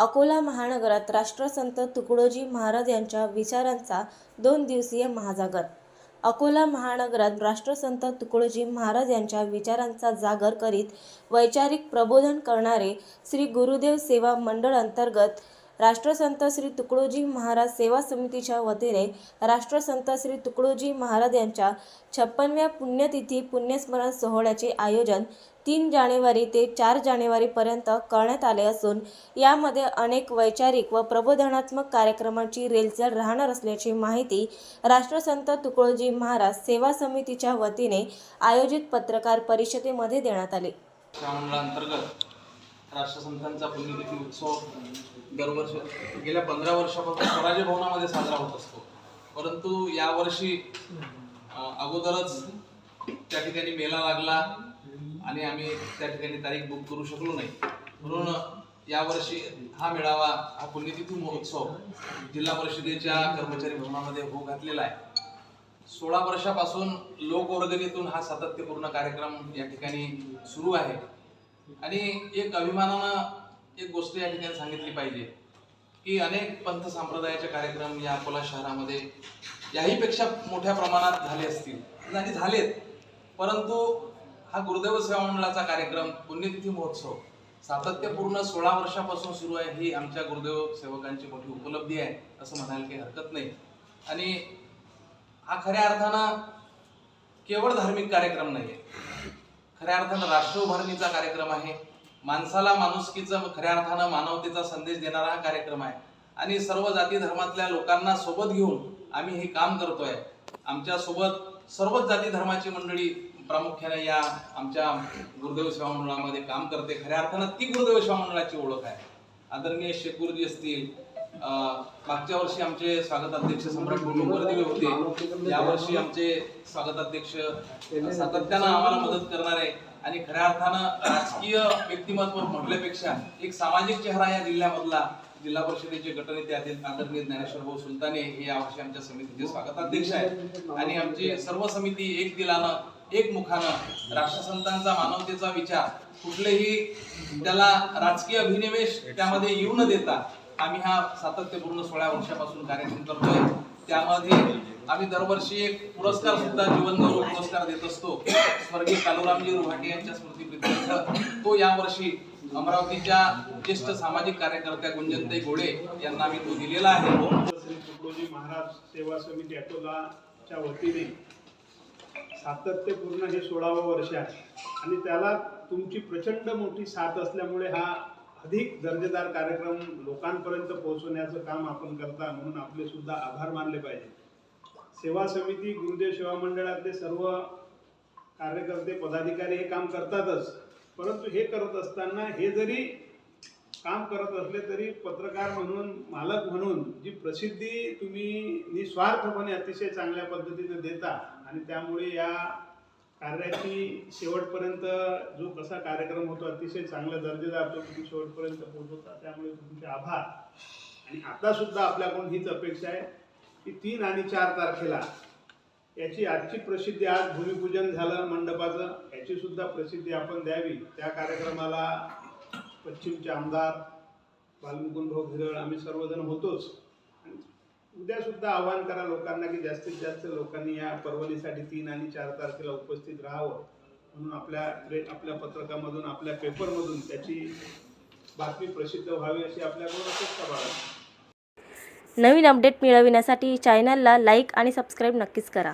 अकोला महानगरात राष्ट्रसंत तुकडोजी महाराज यांच्या विचारांचा दोन दिवसीय महाजागर. अकोला महानगरात राष्ट्रसंत तुकडोजी महाराज यांच्या विचारांचा जागर करीत वैचारिक प्रबोधन करणारे श्री गुरुदेव सेवा मंडळ अंतर्गत राष्ट्रसंत श्री तुकडोजी महाराज सेवा समितीच्या वतीने राष्ट्रसंत श्री तुकडोजी महाराज यांच्या छप्पनव्या पुण्यतिथी पुण्यस्मरण सोहळ्याचे आयोजन तीन जानेवारी ते चार जानेवारीपर्यंत करण्यात आले असून यामध्ये अनेक वैचारिक व प्रबोधनात्मक कार्यक्रमांची रेलचल राहणार असल्याची माहिती राष्ट्रसंत तुकडोजी महाराज सेवा समितीच्या वतीने आयोजित पत्रकार परिषदेमध्ये देण्यात आली. त्या राष्ट्रसंतांचा पुण्यतिथी उत्सव दरवर्षी गेल्या पंधरा वर्षापासून स्वराज्य भवनामध्ये साजरा होत असतो. परंतु यावर्षी अगोदरच त्या ठिकाणी मेला लागला. आणि आम्ही त्या ठिकाणी तारीख बुक करू शकलो नाही. म्हणून यावर्षी हा मेळावा हा पुण्यतिथी महोत्सव जिल्हा परिषदेच्या कर्मचारी भवनामध्ये होऊ घातलेला आहे. सोळा वर्षापासून लोकवर्गणीतून हा सातत्यपूर्ण कार्यक्रम या ठिकाणी सुरू आहे. आणि एक अभिमानानं एक गोष्ट या ठिकाणी सांगितली पाहिजे की अनेक पंथ संप्रदायाचे कार्यक्रम या अकोला शहरामध्ये याहीपेक्षा मोठ्या प्रमाणात झाले असतील. आणि झालेत. परंतु हा गुरुदेव सेवा मंडळाचा कार्यक्रम पुण्यतिथी महोत्सव सातत्यपूर्ण सोळा वर्षापासून सुरू आहे. ही आमच्या गुरुदेव सेवकांची मोठी उपलब्धी आहे असं म्हणायला काही हरकत नाही. आणि हा खऱ्या अर्थानं केवळ धार्मिक कार्यक्रम नाही आहे खऱ्या अर्थानं राष्ट्र उभारणीचा कार्यक्रम आहे. माणसाला माणुसकीचं खऱ्या अर्थानं मानवतेचा संदेश देणारा हा कार्यक्रम आहे. आणि सर्व जाती धर्मातल्या लोकांना सोबत घेऊन आम्ही हे काम करतोय. आमच्यासोबत सर्वच जाती धर्माची मंडळी प्रामुख्याने या आमच्या गुरुदेव सेवा मंडळामध्ये काम करते. खऱ्या अर्थानं ती गुरुदेव सेवा मंडळाची ओळख आहे. आदरणीय शेकूरजी असतील मागच्या वर्षी आमचे स्वागताध्यक्ष सम्राट दिवे होते. यावर्षी आमचे स्वागताध्यक्ष सातत्यानं आम्हाला मदत करणारे आणि खऱ्या अर्थानं राजकीय व्यक्तिमत्व म्हटल्यापेक्षा एक सामाजिक चेहरा या जिल्ह्यामधला जिल्हा परिषदेचे गटनेते आहेत आदरणीय ज्ञानेश्वर भाऊ सुलताने. हे यावर्षी आमच्या समितीचे स्वागताध्यक्ष आहेत. आणि आमची सर्व समिती एक दिलानं एक मुखानं राष्ट्रसंतांचा मानवतेचा विचार कुठलेही त्याला राजकीय अभिनिवेश त्यामध्ये येऊ न देता आम्ही हा सातत्यपूर्ण सोळा वर्षापासून कार्यक्रम करतोय. त्यामध्ये आम्ही दरवर्षी एक पुरस्कार सुद्धा जीवन गौरव पुरस्कार देत असतो. स्वर्गीय कालुरामजी रुहाटे यांच्या स्मृतीप्रित्यर्थ तो यावर्षी अमरावतीच्या ज्येष्ठ सामाजिक कार्यकर्त्या गुंजनताई गोळे यांना आम्ही तो दिलेला आहे. श्री महाराज सेवा समिती अकोलाच्या वतीने सातत्यपूर्ण हे सोळावं वर्ष आहे. आणि त्याला तुमची प्रचंड मोठी साथ असल्यामुळे हा अधिक दर्जेदार कार्यक्रम लोकांपर्यंत पोहोचवण्याचं काम आपण करता म्हणून आपले सुद्धा आभार मानले पाहिजे. सेवा समिती गुरुदेव सेवा मंडळातले सर्व कार्यकर्ते पदाधिकारी हे काम करतातच. परंतु हे करत असताना हे जरी काम करत असले तरी पत्रकार म्हणून मालक म्हणून जी प्रसिद्धी तुम्ही निस्वार्थपणे अतिशय चांगल्या पद्धतीने देता आणि त्यामुळे या कार्याची शेवटपर्यंत जो कसा कार्यक्रम होतो अतिशय चांगल्या दर्जेदार तो तुम्ही शेवटपर्यंत पोहोचवता त्यामुळे तुमचे आभार. आणि आता सुद्धा आपल्याकडून हीच अपेक्षा आहे की तीन आणि चार तारखेला याची आजची प्रसिद्धी आज भूमिपूजन झालं मंडपाचं याची सुद्धा प्रसिद्धी आपण द्यावी. त्या कार्यक्रमाला पश्चिमचे आमदार बालमुकुंदभाऊ भिरळ आम्ही सर्वजण होतोच. उद्यासुद्धा आवाहन करा लोकांना की जास्तीत जास्त लोकांनी या पर्वणीसाठी तीन आणि चार तारखेला उपस्थित राहावं. म्हणून आपल्या आपल्या पत्रकामधून आपल्या पेपरमधून त्याची बातमी प्रसिद्ध व्हावी अशी आपल्याकडून अपेक्षा बाळगतो. नवीन अपडेट मिळविण्यासाठी चॅनलला लाईक आणि सबस्क्राईब नक्कीच करा.